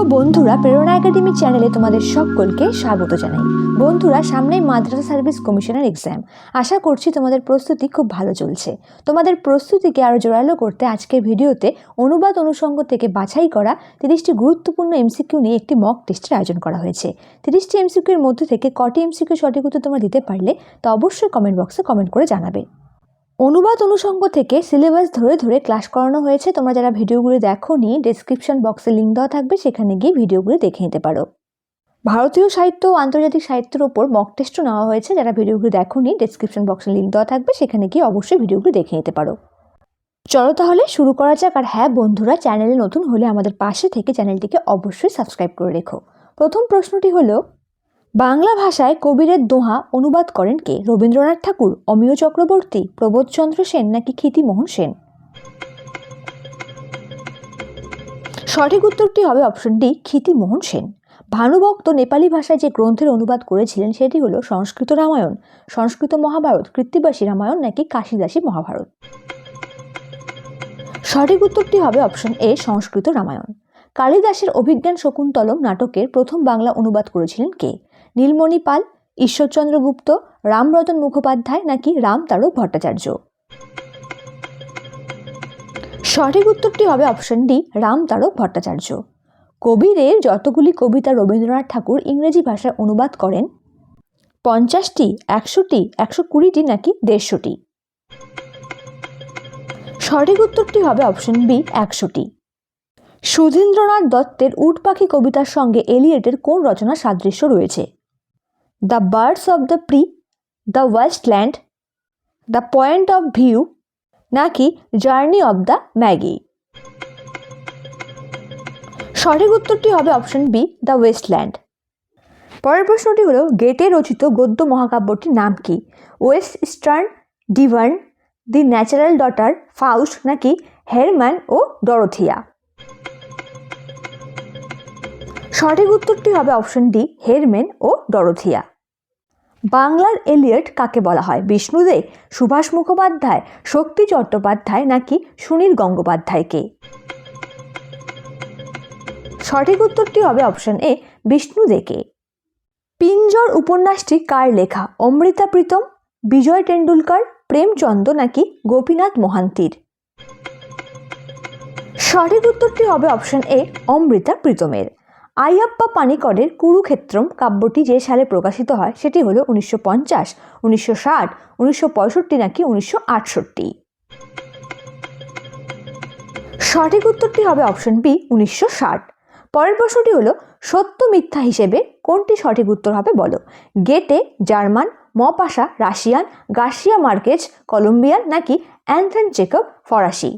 প্রিয় বন্ধুরা, প্রেরণা একাডেমি চ্যানেলে তোমাদের সকলকে স্বাগত জানাই। বন্ধুরা, সামনেই মাদ্রাসা সার্ভিস কমিশনের এক্সাম আশা করছি তোমাদের প্রস্তুতি খুব ভালো চলছে। তোমাদের প্রস্তুতিকে আরও জোরালো করতে আজকের ভিডিওতে অনুবাদ অনুষঙ্গ থেকে বাছাই করা তিরিশটি গুরুত্বপূর্ণ এমসিকিউ নিয়ে একটি মক টেস্টের আয়োজন করা হয়েছে। তিরিশটি এমসিকিউর মধ্যে থেকে কটি এমসিকিউ সঠিক উত্তর তোমরা দিতে পারলে তা অবশ্যই কমেন্ট বক্সে কমেন্ট করে জানাবে। অনুবাদ অনুষঙ্গ থেকে সিলেবাস ধরে ধরে ক্লাস করানো হয়েছে। তোমরা যারা ভিডিওগুলি দেখো নি ডেসক্রিপশন বক্সে লিঙ্ক দেওয়া থাকবে, সেখানে গিয়ে ভিডিওগুলি দেখে নিতে পারো। ভারতীয় সাহিত্য ও আন্তর্জাতিক সাহিত্যের ওপর মক টেস্টও নেওয়া হয়েছে। যারা ভিডিওগুলি দেখো নি ডেসক্রিপশন বক্সে লিঙ্ক দেওয়া থাকবে, সেখানে গিয়ে অবশ্যই ভিডিওগুলি দেখে নিতে পারো। চলো তাহলে শুরু করা যাক। আর হ্যাঁ বন্ধুরা চ্যানেলে নতুন হলে আমাদের পাশে থেকে চ্যানেলটিকে অবশ্যই সাবস্ক্রাইব করে রেখো। প্রথম প্রশ্নটি হলো বাংলা ভাষায় কবিরের দোহা অনুবাদ করেন কে? রবীন্দ্রনাথ ঠাকুর, অমিয় চক্রবর্তী, প্রবোধচন্দ্র সেন নাকি ক্ষিতিমোহন সেন? সঠিক উত্তরটি হবে অপশন ডি ক্ষিতিমোহন সেন। ভানুভক্ত নেপালি ভাষায় যে গ্রন্থের অনুবাদ করেছিলেন সেটি হলো সংস্কৃত রামায়ণ, সংস্কৃত মহাভারত, কৃত্তিবাসী রামায়ণ নাকি কাশিদাসী মহাভারত? সঠিক উত্তরটি হবে অপশন এ সংস্কৃত রামায়ণ। কালিদাসের অভিজ্ঞান শকুন্তলম নাটকের প্রথম বাংলা অনুবাদ করেছিলেন কে? নীলমণি পাল, ঈশ্বরচন্দ্র গুপ্ত, রামরতন মুখোপাধ্যায় নাকি রাম তারক ভট্টাচার্য? সঠিক উত্তরটি হবে অপশন ডি রাম তারক ভট্টাচার্য। কবিরের যতগুলি কবিতা রবীন্দ্রনাথ ঠাকুর ইংরেজি ভাষায় অনুবাদ করেন, পঞ্চাশটি, একশোটি, একশো কুড়িটি নাকি দেড়শোটি? সঠিক উত্তরটি হবে অপশন বি একশোটি। সুধীন্দ্রনাথ দত্তের উট পাখি কবিতার সঙ্গে এলিয়েটের কোন রচনা সাদৃশ্য রয়েছে? The birds of the pre the wasteland the point of view নাকি জার্নি অব দ্য ম্যাগি সঠিক উত্তরটি হবে অপশন বি দ্য ওয়েস্টল্যান্ড পরের প্রশ্নটি হলো, গেটে রচিত গদ্য মহাকাব্যটির নাম কি? West eastern divan the natural daughter Faust নাকি হেরম্যান ও ডরোথিয়া? সঠিক উত্তরটি হবে অপশন ডি, হেরমেন ও ডরোথিয়া। বাংলার এলিয়ট কাকে বলা হয়? বিষ্ণুদে, সুভাষ মুখোপাধ্যায়, শক্তি চট্টোপাধ্যায় নাকি সুনীল গঙ্গোপাধ্যায়কে? সঠিক উত্তরটি হবে অপশন এ বিষ্ণু বিষ্ণুদেকে। পিঞ্জর উপন্যাসটি কার লেখা? অমৃতা প্রীতম, বিজয় টেন্ডুলকার, প্রেমচন্দ নাকি গোপীনাথ মহান্তির? সঠিক উত্তরটি হবে অপশন এ, অমৃতা প্রীতমের। আইয়াপ্পা পানিকরের কুরুক্ষেত্রম কাব্যটি যে সালে প্রকাশিত হয়, সেটি হলো উনিশশো পঞ্চাশ, উনিশশো ষাট, উনিশশো পঁয়ষট্টি নাকি উনিশশো আটষট্টি। সঠিক উত্তরটি হবে অপশন বি, উনিশশো ষাট। পরের প্রশ্নটি হলো, সত্য মিথ্যা হিসেবে কোনটি সঠিক উত্তর হবে বলো? Goethe, German, Maupassant, Russian, Garcia Marquez, Colombian নাকি অ্যান্থন চেকব ফরাসি?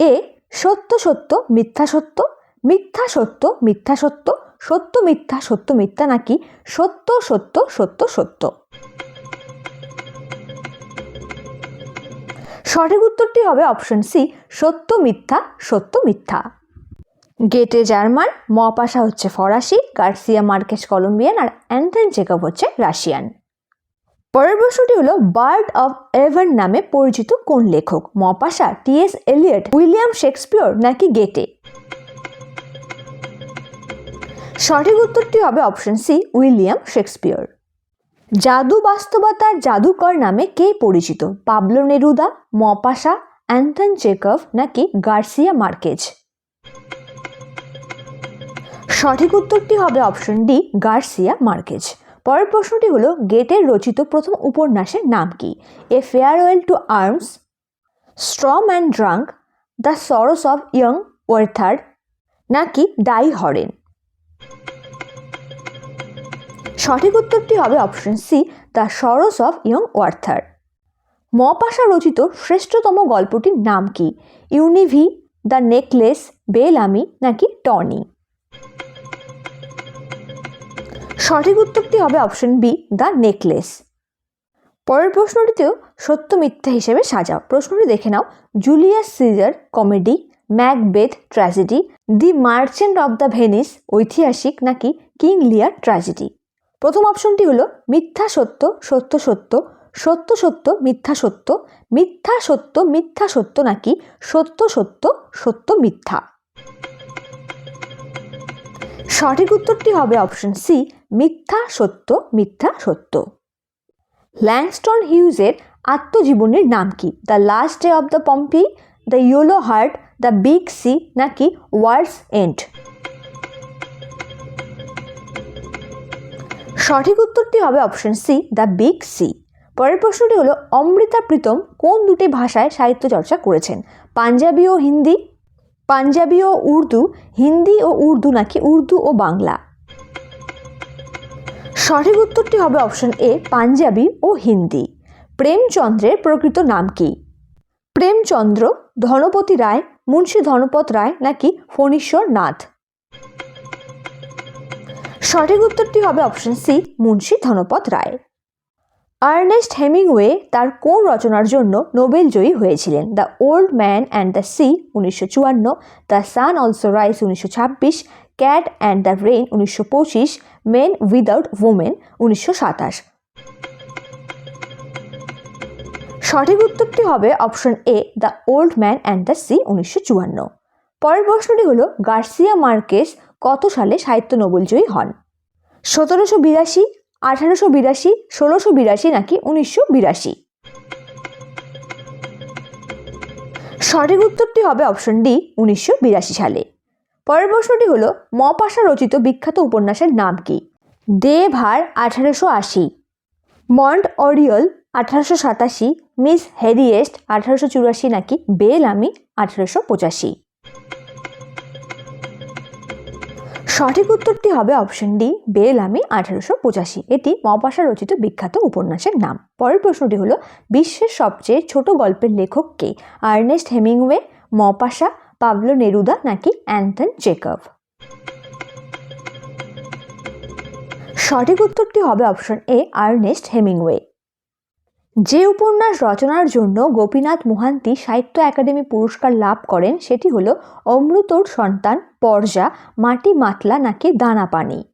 এ, সত্য সত্য, মিথ্যা সত্য। মিথ্যা সত্য মিথ্যা সত্য সত্য মিথ্যা সত্য মিথ্যা নাকি সত্য সত্য সত্য সত্য? সঠিক উত্তরটি হবে অপশন সি, সত্য মিথ্যা সত্য মিথ্যা। গেটে জার্মান মপাশা হচ্ছে ফরাসি, গার্সিয়া মার্কেস কলম্বিয়ান আর অ্যান্থন চেকব হচ্ছে রাশিয়ান। পরের প্রশ্নটি হলো, বার্ড অফ এভার নামে পরিচিত কোন লেখক? Maupassant T S Eliot, William Shakespeare নাকি গেটে? সঠিক উত্তরটি হবে অপশন সি উইলিয়াম শেক্সপিয়র। জাদু বাস্তবতার জাদুকর নামে কে পরিচিত? Pablo Neruda, Maupassant, Anton Chekhov নাকি গার্সিয়া মার্কেজ? সঠিক উত্তরটি হবে অপশন ডি গার্সিয়া মার্কেজ। পরের প্রশ্নটি হলো, গেটের রচিত প্রথম উপন্যাসের নাম কি? A farewell to arms Sturm and Drang the sorrows of young Werther নাকি ডাই হরেন সঠিক উত্তরটি হবে option C, the sorrows of young Werther. Maupassant রচিত শ্রেষ্ঠতম গল্পটির নাম কি? ইউনিভি, দ্য নেকলেস বেলামি নাকি টনি? সঠিক উত্তরটি হবে অপশন বি, দ্য নেকলেস। পরের প্রশ্নটিতেও সত্য মিথ্যা হিসেবে সাজাও। প্রশ্নটি দেখে নাও। Julius Caesar comedy Macbeth tragedy the merchant of the Venice ঐতিহাসিক নাকি কিং লিয়ার ট্র্যাজেডি প্রথম অপশনটি হলো মিথ্যা সত্য সত্য সত্য সত্য সত্য, মিথ্যা সত্য মিথ্যা সত্য মিথ্যা সত্য নাকি সত্য সত্য সত্য মিথ্যা? সঠিক উত্তরটি হবে অপশন সি মিথ্যা সত্য মিথ্যা সত্য। ল্যাংস্টন হিউজের আত্মজীবনীর নাম কি? The last day of the Pompeii the yellow heart the big sea নাকি ওয়ার্ল্ডস এন্ড। সঠিক উত্তরটি হবে option C, the big sea. পরের প্রশ্নটি হলো, অমৃতা প্রীতম কোন দুটি ভাষায় সাহিত্য চর্চা করেছেন? পাঞ্জাবি ও হিন্দি? পাঞ্জাবি ও উর্দু? হিন্দি ও উর্দু নাকি উর্দু ও বাংলা? সঠিক উত্তরটি হবে অপশন এ, পাঞ্জাবি ও হিন্দি। প্রেমচন্দ্রের প্রকৃত নাম কি? প্রেমচন্দ্র ধনপতি রায় মুন্সী ধনপত রায় নাকি ফণীশ্বর নাথ? সঠিক উত্তরটি হবে option C Munshi Dhanpat Rai. Ernest Hemingway তার কোন রচনার জন্য নোবেল জয়ী হয়েছিলেন? The old man and the sea উনিশশো চুয়ান্ন দ্য সান অলসো রাইস উনিশশো ছাব্বিশ ক্যাট অ্যান্ড দ্য রেইন উনিশশো পঁচিশ মেন উইদাউট ওমেন উনিশশো সাতাশ। সঠিক উত্তরটি হবে option A, the old man and the sea, উনিশশো চুয়ান্ন। পরের প্রশ্নটি হলো, গার্সিয়া মার্কেস কত সালে সাহিত্য নোবেলজয়ী হন? সতেরোশো বিরাশি, আঠারোশো বিরাশি, ষোলোশো বিরাশি নাকি উনিশশো বিরাশি? সঠিক উত্তরটি হবে অপশন ডি, উনিশশো বিরাশি সালে। পরের প্রশ্নটি হলো, মপাশা রচিত বিখ্যাত উপন্যাসের নাম কি? দেভার আঠারোশো আশি। মন্ট অরিয়ল আঠারোশো সাতাশি, মিস হেরিয়েস্ট আঠারোশো চুরাশি নাকি বেল আমি আঠারোশো পঁচাশি? সঠিক উত্তরটি হবে অপশন ডি, বেল আমি আঠারোশো পঁচাশি। এটি মপাশা রচিত বিখ্যাত উপন্যাসের নাম। পরের প্রশ্নটি হলো, বিশ্বের সবচেয়ে ছোট গল্পের লেখক কে? Ernest Hemingway Maupassant Pablo Neruda নাকি অ্যান্থন চেকভ সঠিক উত্তরটি হবে অপশন এ, আর্নেস্ট হেমিংওয়ে। যে উপন্যাস রচনার জন্য গোপীনাথ মোহান্তি সাহিত্য একাডেমি পুরস্কার লাভ করেন, সেটি হল অমৃতর সন্তান, পর্জা, মাটি মাতলা নাকি দানা পানি।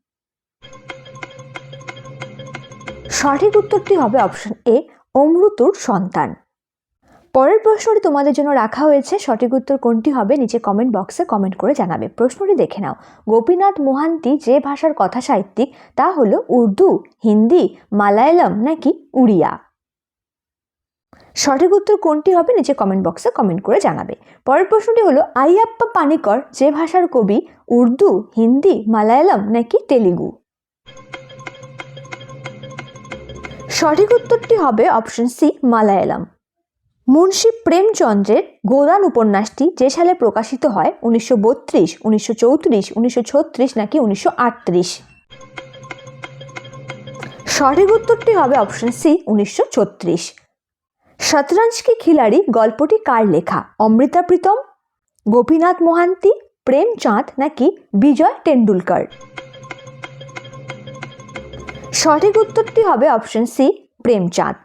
সঠিক উত্তরটি হবে অপশন এ অমৃতর সন্তান। পরের প্রশ্নটি তোমাদের জন্য রাখা হয়েছে। সঠিক উত্তর কোনটি হবে নিচে কমেন্ট বক্সে কমেন্ট করে জানাবে। প্রশ্নটি দেখে নাও। গোপীনাথ মোহান্তি যে ভাষার কথা সাহিত্যিক, তা হলো উর্দু, হিন্দি, মালায়ালাম নাকি উড়িয়া? সঠিক উত্তর কোনটি হবে নিচে কমেন্ট বক্সে কমেন্ট করে জানাবে। পরের প্রশ্নটি হলো, আইয়াপ্পা পানিকর যে ভাষার কবি উর্দু, হিন্দি, মালায়ালাম নাকি তেলেগু? সঠিক উত্তরটি হবে অপশন সি মালায়ালাম। মুন্সী প্রেমচন্দ্রের গোদান উপন্যাসটি যে সালে প্রকাশিত হয়, উনিশশো বত্রিশ, উনিশশো চৌত্রিশ, উনিশশো ছত্রিশ নাকি উনিশশো আটত্রিশ? সঠিক উত্তরটি হবে অপশন সি উনিশশো ছত্রিশ। শতরঞ্জ কি খিলাড়ি, গল্পটি কার লেখা? অমৃতা প্রীতম, গোপীনাথ মোহান্তি, প্রেমচাঁদ নাকি বিজয় টেন্ডুলকার? সঠিক উত্তরটি হবে অপশন সি প্রেমচাঁদ।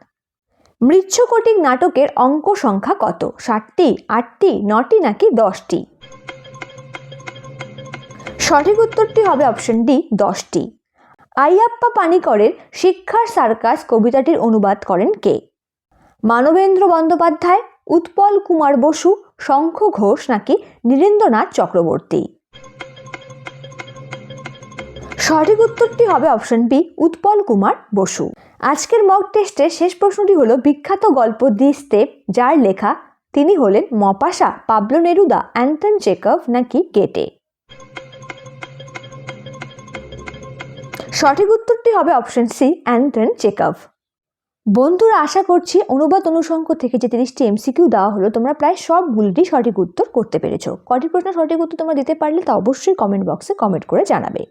মৃচ্ছকটিক নাটকের অঙ্ক সংখ্যা কত? ষাটটি আটটি, নটি নাকি দশটি? সঠিক উত্তরটি হবে অপশন ডি দশটি। আইয়াপ্পা পানিকরের শিক্ষার সার্কাস কবিতাটির অনুবাদ করেন কে? মানবেন্দ্র বন্দ্যোপাধ্যায়, উৎপল কুমার বসু, শঙ্খ ঘোষ নাকি নীরেন্দ্রনাথ চক্রবর্তী? সঠিক উত্তরটি হবে অপশন বি উৎপল কুমার বসু। আজকের মক টেস্টের শেষ প্রশ্নটি হলো বিখ্যাত গল্প দি স্টেপ যার লেখা, তিনি হলেন Maupassant Pablo Neruda, Anton Chekhov নাকি গেটে? সঠিক উত্তরটি হবে অপশন সি অ্যান্টন চেকভ। বন্ধুরা, আশা করছি অনুবাদ অনুষঙ্গ থেকে যে তিরিশটি এমসিকিউ দেওয়া হলো, তোমরা প্রায় সবগুলিরই সঠিক উত্তর করতে পেরেছ। কটি প্রশ্ন সঠিক উত্তর তোমরা দিতে পারলে তা অবশ্যই কমেন্ট বক্সে কমেন্ট করে জানাবে।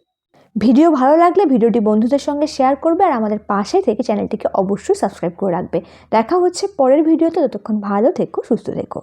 ভিডিও ভালো লাগলে ভিডিওটি বন্ধুদের সঙ্গে শেয়ার করবে আর আমাদের পাশে থেকে চ্যানেলটিকে অবশ্যই সাবস্ক্রাইব করে রাখবে। দেখা হচ্ছে পরের ভিডিওতে, ততক্ষণ ভালো থেকো, সুস্থ থেকো।